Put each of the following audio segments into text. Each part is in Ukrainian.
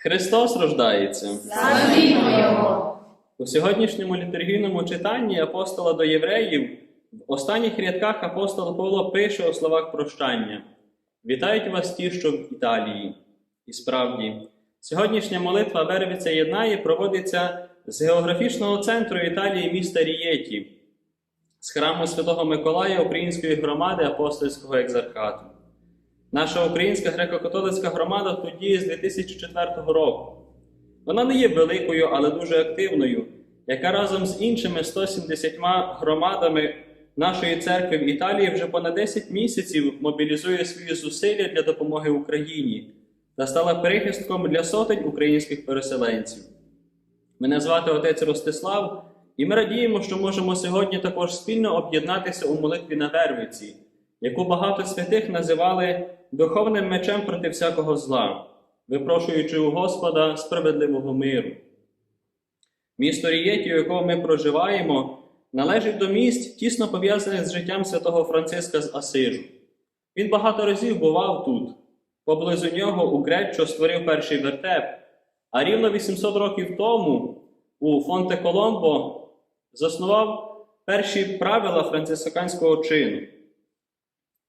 Христос рождається. Славімо Його! У сьогоднішньому літургійному читанні апостола до євреїв в останніх рядках апостол Павло пише у словах прощання: Вітають вас ті, що в Італії. І справді, сьогоднішня молитва Вервіця єднає проводиться з географічного центру Італії міста Рієті, з храму Святого Миколая Української громади апостольського екзархату. Наша українська греко-католицька громада тут діє з 2004 року. Вона не є великою, але дуже активною, яка разом з іншими 170 громадами нашої церкви в Італії вже понад 10 місяців мобілізує свої зусилля для допомоги Україні та стала прихистком для сотень українських переселенців. Мене звати отець Ростислав, і ми радіємо, що можемо сьогодні також спільно об'єднатися у молитві на Вервиці, яку багато святих називали духовним мечем проти всякого зла випрошуючи у Господа справедливого миру. Місто Рієті, у якому ми проживаємо, належить до місць, тісно пов'язаних з життям святого Франциска з Асижу. Він багато разів бував тут, поблизу нього у Греччо створив перший вертеп, а рівно 800 років тому у Фонте Коломбо заснував перші правила францисканського чину.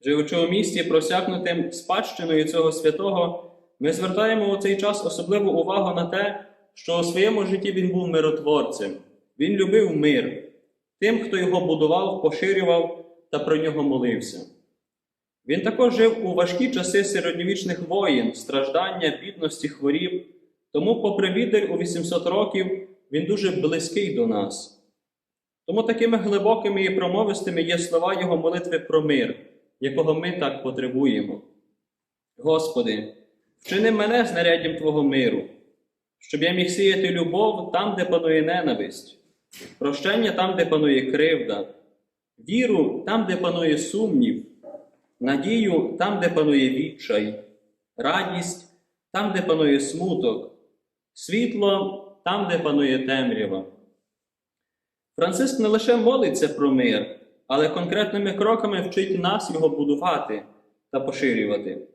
Живучи у місті, просякнутим спадщиною цього святого, ми звертаємо у цей час особливу увагу на те, що у своєму житті він був миротворцем. Він любив мир, тим, хто його будував, поширював та про нього молився. Він також жив у важкі часи середньовічних воїн, страждання, бідності, хворіб, тому, попри відель у 800 років, він дуже близький до нас. Тому такими глибокими і промовистими є слова Його молитви про мир, якого ми так потребуємо. Господи, Вчини мене знаряддям Твого миру, щоб я міг сіяти любов там, де панує ненависть, прощення там, де панує кривда, віру там, де панує сумнів, надію там, де панує відчай, радість там, де панує смуток, світло там, де панує темрява. Франциск не лише молиться про мир, але конкретними кроками вчить нас його будувати та поширювати.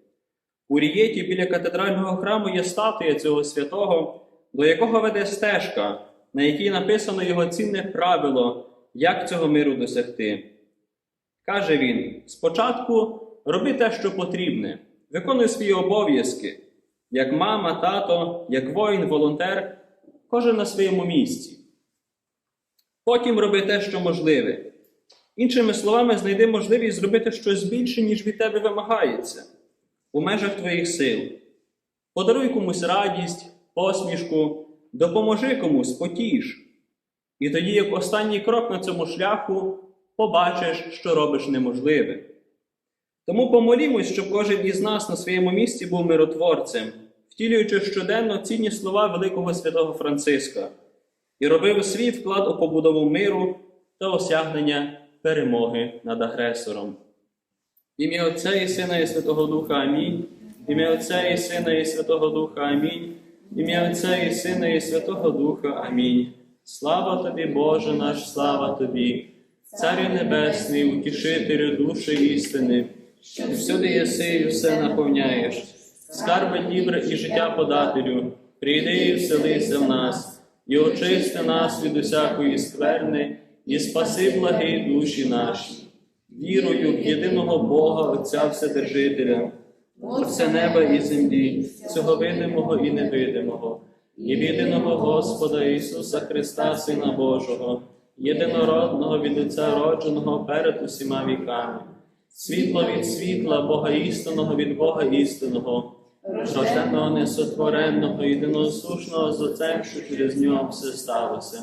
У Рієті біля катедрального храму є статуя цього святого, до якого веде стежка, на якій написано його цінне правило, як цього миру досягти. Каже він: спочатку роби те, що потрібне, виконуй свої обов'язки, як мама, тато, як воїн, волонтер, кожен на своєму місці. Потім роби те, що можливе. Іншими словами, знайди можливість зробити щось більше, ніж від тебе вимагається у межах твоїх сил. Подаруй комусь радість, посмішку, допоможи комусь, потіш. І тоді, як останній крок на цьому шляху, побачиш, що робиш неможливе. Тому помолімось, щоб кожен із нас на своєму місці був миротворцем, втілюючи щоденно цінні слова великого святого Франциска і робив свій вклад у побудову миру та осягнення перемоги над агресором. Ім'я Отця і Сина і Святого Духа Амінь. Ім'я Отця і Сина і Святого Духа Амінь. Ім'я Отця і Сина і Святого Духа Амінь. Слава тобі, Боже наш, слава тобі, Царю Небесний, утішителю душі істини, що всюди єси і все наповняєш, скарби дібре і життя подателю, прийди і вселися в нас, і очисти нас від усякої скверни, і спаси благі душі наші вірою в єдиного Бога, Отця Вседержителя, Творця неба і землі, всього видимого і невидимого, і в єдиного Господа Ісуса Христа, Сина Божого, єдинородного від Отця родженого перед усіма віками, світло від світла, Бога істинного від Бога істинного, рожденого несотвореного, єдиносушного з Отцем, що через нього все сталося.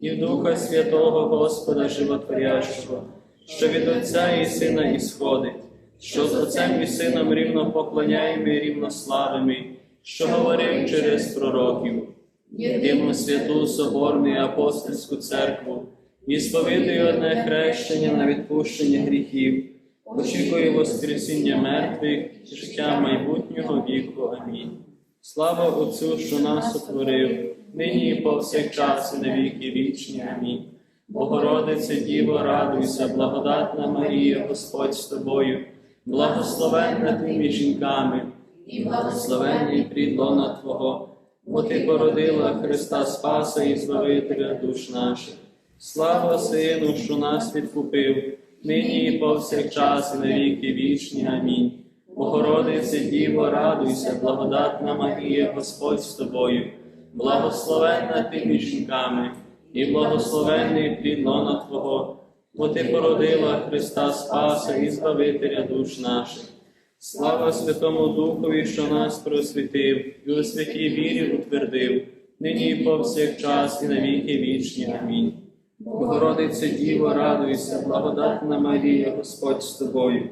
і Духа Святого Господа Животворящого, що від Отця і Сина ісходить, що з Отцем і Сином рівно поклоняємо і рівно славимо, що говорив через пророків. Єдину святу Соборну і апостольську церкву і сповідую одне хрещення на відпущення гріхів, очікую Воскресіння мертвих життя майбутнього віку. Амінь. Слава Отцю, що нас утворив, нині і повсякчас і на віки вічні. Амінь. Богородице Діво, радуйся, благодатна Марія, Господь з тобою, благословенна ти між жінками, і благословенний плід Твого, бо Ти породила Христа Спаса і Збавителя душ наших. Слава Сину, що нас відкупив, нині і повсякчас, і на віки вічні. Амінь. Богородице Діво, радуйся, благодатна Марія, Господь з тобою, благословенна ти між жінками, і благословенний плід Твого, бо Ти породила Христа Спаса і Збавителя душ наших. Слава Святому Духові, що нас просвітив, і у святій вірі утвердив, нині і повсякчас, і на віки вічні. Амінь. Богородице Діво, радуйся, благодатна Марія, Господь з тобою,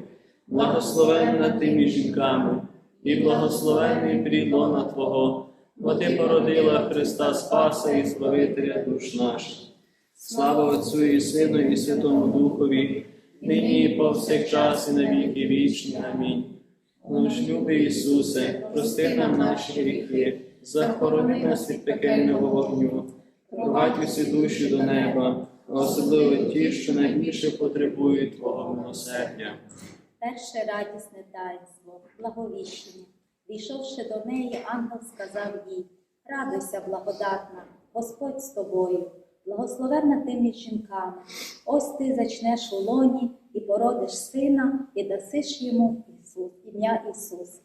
благословенна ти між жінками, і благословенний плід лона Твого, бо Ти породила Христа Спаса і Збавителя душ наших. Слава Отцю і Сину, і Святому Духові, нині і повсякчас, і на віки вічні. Амінь. Наш любий Ісусе, прости нам наші гріхи, захорони нас від пекельного вогню, провадь усі душі до неба, особливо ті, що найбільше потребують Твого милосердя. Перше радісне таїнство, благовіщення. Війшовши до неї, ангел сказав їй: Радуйся, благодатна, Господь з тобою, благословенна ти між жінками. Ось ти зачнеш у лоні і породиш сина, і дасиш йому Ісус, ім'я Ісус.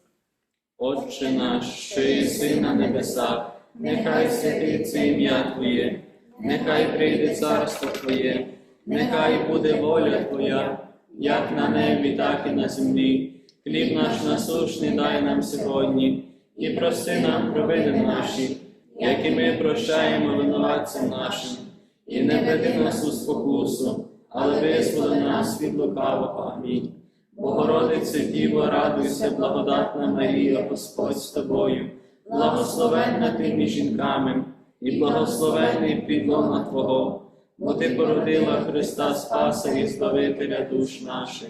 Отче наш, що єси на небесах, нехай святиться ім'я Твоє, нехай прийде царство Твоє, нехай буде воля Твоя, як на небі, так і на землі. Хліб наш насушний дай нам сьогодні, і прости нам провини наші, як і ми прощаємо винуватцям нашим, і не веди нас у спокусу, але визволи нас від лукавого. Амінь. Богородице Діво, радуйся, благодатна Марія, Господь з тобою, благословенна ти між жінками, і благословенний плід лона Твого, бо Ти породила Христа Спаса і Збавителя душ наших.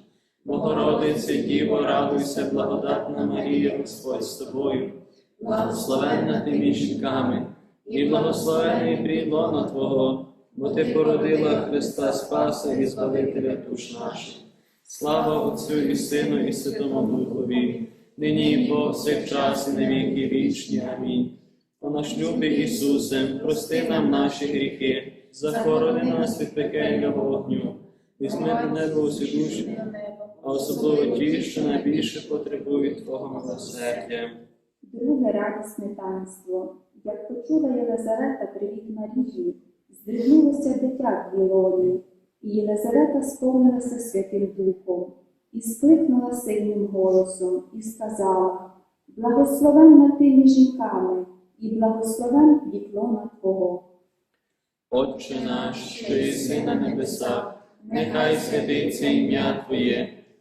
Богородице Діво, радуйся, благодатна Марія, Господь з тобою, благословенна ти між жінками, і благословенний плід Твого, бо Ти породила Христа Спаса і Збавителя душ наших. Слава Отцю і Сину, і Святому Духові, нині і повсякчас, і на віки вічні. Амінь. О наш любий Ісусе, прости нам наші гріхи, захорони нас від пекельного вогню, візьми до неба усі душі, а особливо ті, що найбільше потребують Твого милосердя. Друге радісне таїнство. Як почула Єлизавета привіт Марії, здригнулося дитя в Вілоні, і Єлизавета сповнилася Святим Духом, і скликнула сильним голосом, і сказала, благословенна ти між жінками, і благословен вітлона Твого. Отче наш, що єси на небесах, нехай святиться ім'я Твоє,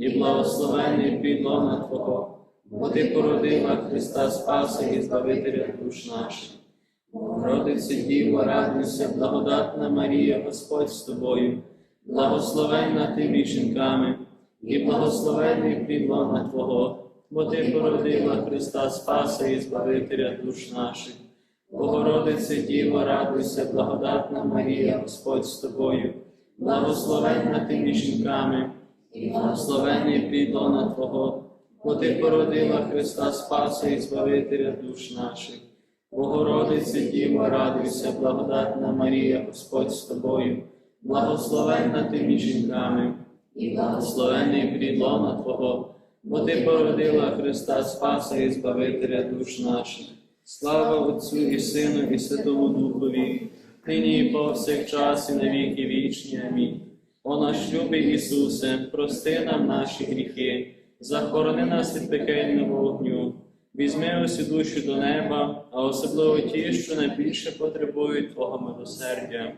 і благословений плід лона Твого, бо ти породила Христа Спаса і Збавителя душ наших. Богородице Діво, радуйся, благодатна Марія, Господь з тобою, благословенна ти між і благословений плід лона Твого, бо ти породила Христа Спаса і Збавителя душ наших. Богородице Діво, радуйся, благодатна Марія, Господь з тобою, благословенна ти між благословений плід Твого, бо ти породила Христа Спаса і Збавителя душ наших. Богородице Діво, радуйся, благодатна Марія, Господь з тобою, благословенна ти між жінками, і благословений плід Твого, бо ти породила Христа Спаса і Збавителя душ наших. Слава Отцю і Сину, і Святому Духові, нині і повсякчас, і на віки вічні. Амінь. О наш любий Ісусе, прости нам наші гріхи, захорони нас від пекельного вогню, візьми усі душі до неба, а особливо ті, що найбільше потребують Твого милосердя.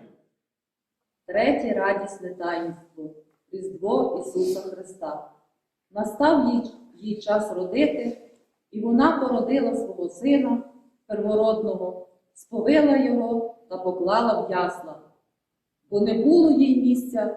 Третє радісне таїнство Різдво Ісуса Христа. Настав їй, їй час родити, і вона породила свого сина первородного, сповила його та поклала в ясла, бо не було їй місця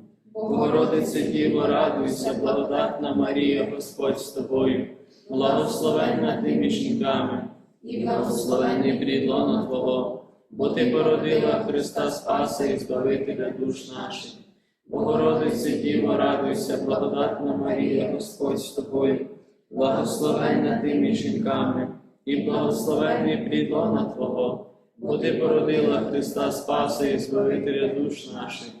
Богородице Діво, радуйся, благодатна Марія, Господь з тобою, благословенна ти між жінками, і благословенний плід Твого, бо ти породила Христа Спаса і Збавителя душ наших. Богородице Діво, радуйся, благодатна Марія, Господь з тобою, благословенна ти між і благословенний плід Твого, бо ти породила Христа Спаса і Збавителя душ наших.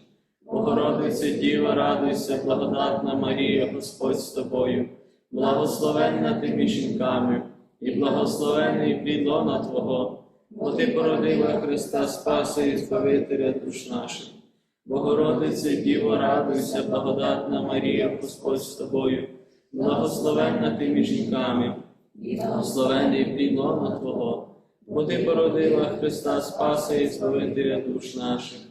Богородице Діва, радуйся, благодатна Марія, Господь з тобою, благословенна ти між жінками, і благословенний плід Твого, бо Ти породила Христа Спаса і Збавителя душ наших. Богородице Діво, радуйся, благодатна Марія, Господь з тобою, благословенна ти між жінками, і благословенний плід лона Твого, бо Ти породила Христа Спаса і Збавителя душ наших.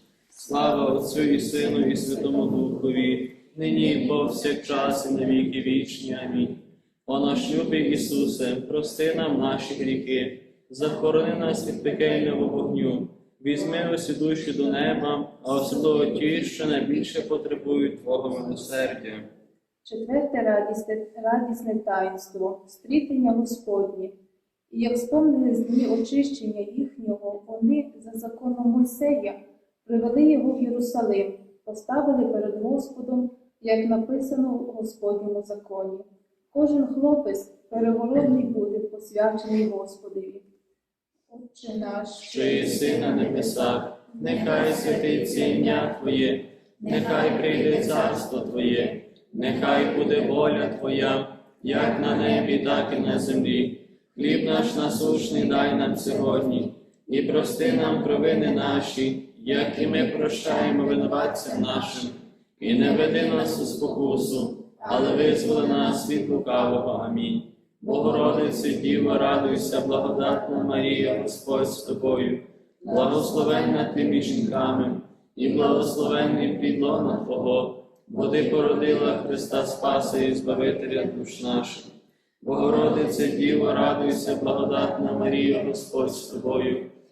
Слава Отцю і Сину, і Святому Духові, нині і повсякчас, і на віки вічні. Амінь. О наш любий Ісусе, прости нам наші гріхи, захорони нас від пекельного вогню, візьми усі душі до неба, а особливо ті, що найбільше потребують Твого милосердя. Четверте радісне, радісне таїнство, стрітення Господнє. І як спомнили з дні очищення їхнього, вони за законом Мойсея привели його в Єрусалим, поставили перед Господом, як написано в Господньому законі. Кожен хлопець переворотний буде посвячений Господові. Отче наш, що єси на небесах, нехай святиться ім'я Твоє, нехай прийде царство Твоє, нехай буде воля Твоя, як на небі, так і на землі. Хліб наш насушний дай нам сьогодні, і прости нам провини наші, як і ми прощаємо винуватцям нашим, і не веди нас у спокусу, але визволи нас від лукавого. Амінь. Богородице Діво, радуйся, благодатна Марія, Господь з тобою, благословенна ти між жінками, і благословенний плід лона Твого, бо Ти породила Христа Спаса і Збавителя душ наших. Богородице Діво, радуйся, благодатна Марія, Господь з тобою,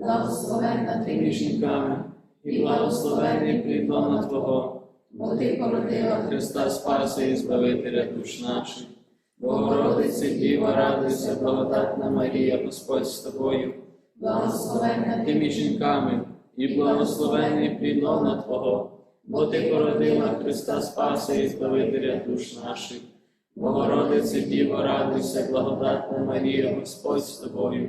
благословенна ти між жінками, і благословенний плід Твого, бо Ти породила Христа Спаса і Збавителя душ наших. Богородице Діво, радуйся, благодатна Марія, Господь з тобою, благословенна ти між жінками, і благословенний плід лона Твого, бо Ти породила Христа Спаса і Збавителя душ наших. Богородице Діво, радуйся, благодатна Марія, Господь з тобою,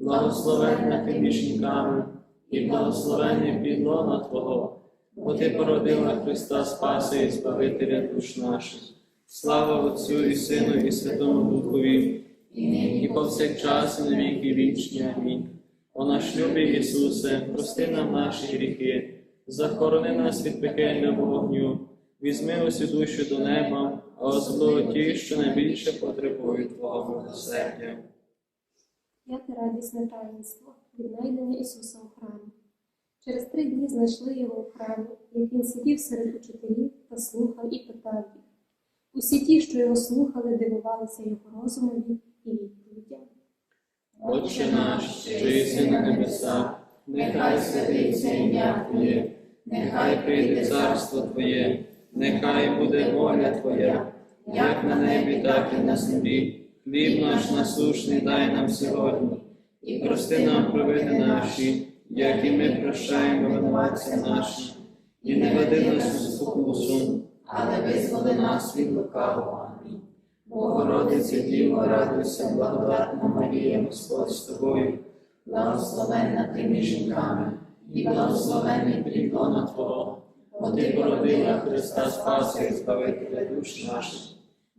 благословенна ти і благословенний плід лона Твого, бо ти породила Христа Спаси і Збавителя душ наших. Слава Отцю і Сину, і Святому Духові, і повсякчас, і на віки вічні. Амінь. О наш любий Ісусе, прости нам наші гріхи, захорони нас від пекельного вогню, візьми усю душу до неба, а особливо ті, що найбільше потребують Твого милосердя. П'яте радісне таїнство віднайдення Ісуса у храмі. Через три дні знайшли його у храмі, як він сидів серед учителів та слухав і питав їх. Усі ті, що його слухали, дивувалися його розумові і відповідям. Отче наш, що єси на небесах, нехай святиться ім'я Твоє, нехай прийде царство Твоє, нехай буде воля Твоя, як на небі, так і на землі. Хліб наш насушний дай нам сьогодні, і прости нам провини наші, як і ми прощаємо винуватцям нашим, і не веди нас у спокусу, але визволи нас від лукавого. Богородице Діво, радуйся, благодатна Марія, Господь з тобою, благословенна ти між жінками, і благословенний плід лона Твого, бо ти породила Христа Спаса і Збавителя душ наших.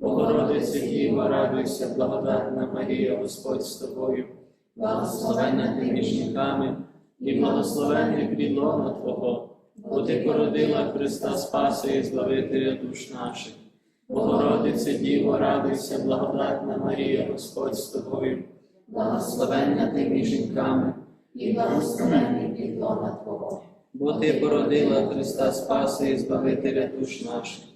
Богородице Діво, радуйся, благодатна Марія, Господь з тобою, благословенна ти між жінками, і благословенний плід лона Твого, бо ти породила Христа Спаса і Збавителя душ наших. Богородице Діво, радуйся, благодатна Марія, Господь з тобою, благословенна ти між жінками, і благословенний плід лона Твого, бо ти породила Христа Спаса і Збавителя душ наших.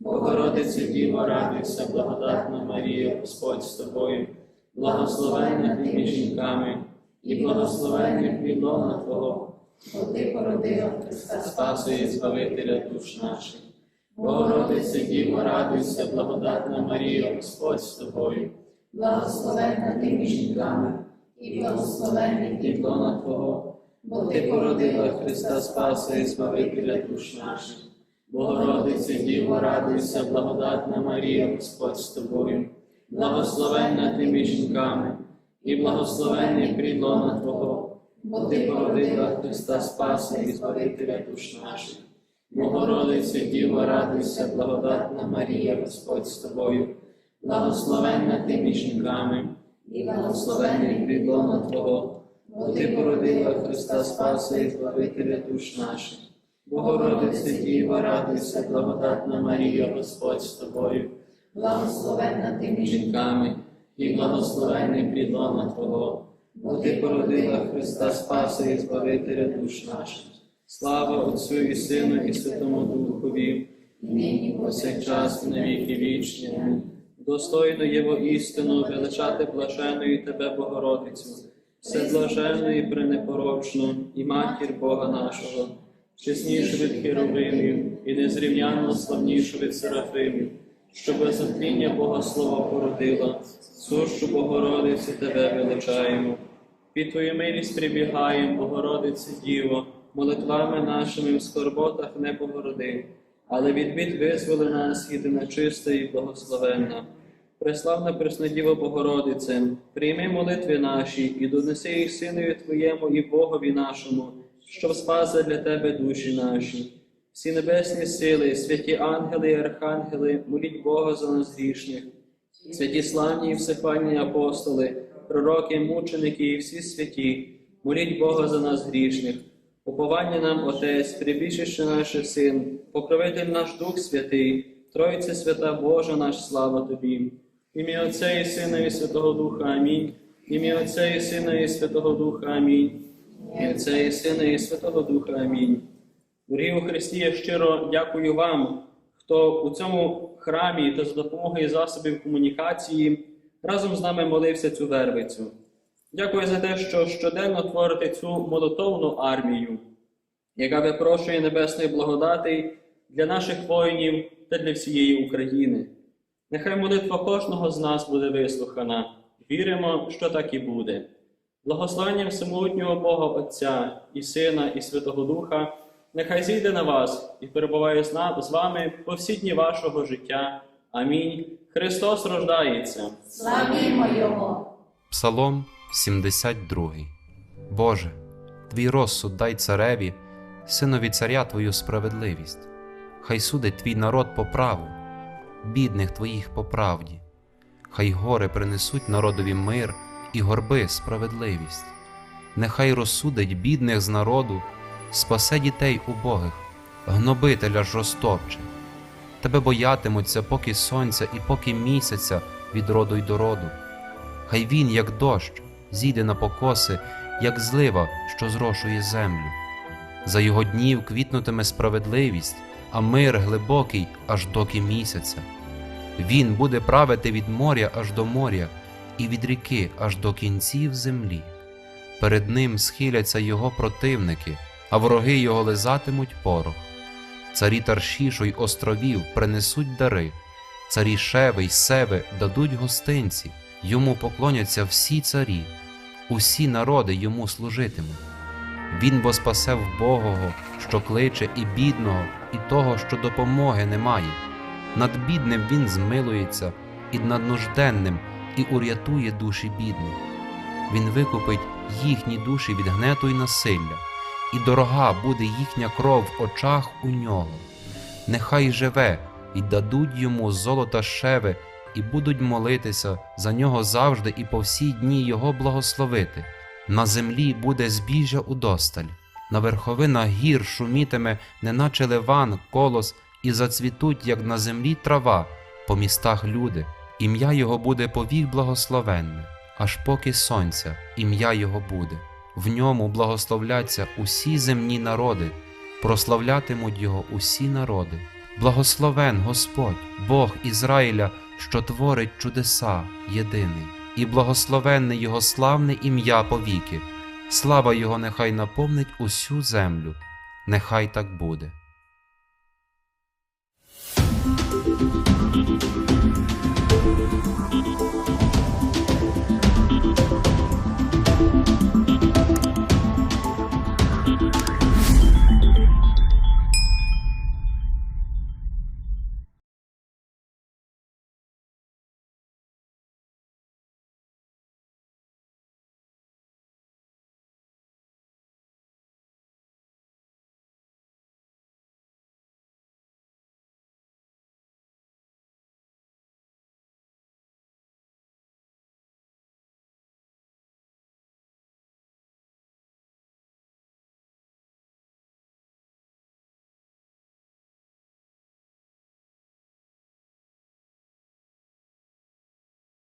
Богородице Діво, радуйся, благодатна Марія, Господь з тобою, благословенна ти між жінками, і благословенний плід лона Твого, бо ти породила Христа Спаса і Збавителя душ наших. Богородице Діво, радуйся, благодатна Марія, Господь з тобою, благословенна ти між жінками, і благословенний плід лона Твого, бо ти породила Христа Спаса і Збавителя душ наших. Богородице Діво, радуйся, благодатна Марія, Господь з тобою, благословенна ти між жінками, і благословенний плід Твого, бо ти породила Христа Спаса і Збавителя душ наших. Богородице Діво, радуйся, благодатна Марія, Господь з тобою, благословенна ти між жінками, і благословенний плід Твого, бо ти породила Христа Спаса і Збавителя душ наших. Богородице Діво, радуйся, благодатна Марія, Господь з тобою, благословенна ти між жінками, і благословенний плід лона Твого, бо ти породила Христа Спаса і Збавителя душ наших. Слава Отцю і Сину, і Святому Духові, нині повсякчас, і на віки вічні. Достойно є істину величати блаженою Тебе, Богородицю, все вседлаженну і пренепорочну, і матір Бога нашого, чеснішу від херовимів, і незрівняно славнішу від серафимів, що без отління Бога Слова породила, сущу Богородиці Тебе величаємо. Під Твою милість прибігаємо, Богородице Діво, молитвами нашими в скорботах не погороди, але від бід визволи нас єдина чиста і благословенна. Преславна Преснодіва Богородице, прийми молитви наші і донеси їх Синові Твоєму і Богові нашому, щоб спаси для Тебе душі наші. Всі небесні сили, святі ангели і архангели, моліть Бога за нас грішних. Святі славні і всехвальні апостоли, пророки, мученики і всі святі, моліть Бога за нас грішних. Уповання нам, Отець, прибіжище наше Син, покровитель наш Дух Святий, Тройце свята Божа наш, слава Тобі. Ім'я Отця і Сина і Святого Духа. Амінь. Ім'я Отця і Сина і Святого Духа. Амінь. Ім'я Отця і Сина і Святого Духа. Амінь. Дорогі у Христі, я щиро дякую вам, хто у цьому храмі та за допомогою засобів комунікації разом з нами молився цю вервицю. Дякую за те, що щоденно творите цю молитовну армію, яка випрошує небесної благодати для наших воїнів та для всієї України. Нехай молитва кожного з нас буде вислухана. Віримо, що так і буде. Благословення всемогутнього Бога Отця і Сина, і Святого Духа, нехай зійде на вас і перебуває з вами по всі дні вашого життя. Амінь. Христос рождається. Славімо Його! Псалом 72. Боже, твій розсуд дай цареві, синові царя твою справедливість. Хай судить твій народ по праву, бідних твоїх по правді. Хай гори принесуть народові мир і горби справедливість. Нехай розсудить бідних з народу, спасе дітей убогих, гнобителя ж розтопче. Тебе боятимуться поки сонця і поки місяця від роду й до роду. Хай він, як дощ, зійде на покоси, як злива, що зрошує землю. За його днів квітнутиме справедливість, а мир глибокий аж доки місяця. Він буде правити від моря аж до моря, і від ріки аж до кінців землі. Перед ним схиляться його противники, а вороги його лизатимуть порох. Царі Таршішу й островів принесуть дари, царі Шеви й Севи дадуть гостинці, йому поклоняться всі царі, усі народи йому служитимуть. Він бо спасе вбогого, що кличе, і бідного, і того, що допомоги немає. Над бідним він змилується, і над нужденним, і урятує душі бідних. Він викупить їхні душі від гнету й насилля, і дорога буде їхня кров в очах у нього. Нехай живе, і дадуть йому золота шеви, і будуть молитися за нього завжди і по всі дні його благословити. На землі буде збіжжя удосталь, на верховинах гір шумітиме, неначе ливан, колос, і зацвітуть, як на землі трава, по містах люди. Ім'я його буде повік благословенне, аж поки сонця, ім'я його буде. В ньому благословляться усі земні народи, прославлятимуть його усі народи. Благословен Господь, Бог Ізраїля, що творить чудеса єдиний, і благословенне Його славне ім'я повіки. Слава Його нехай наповнить усю землю, нехай так буде.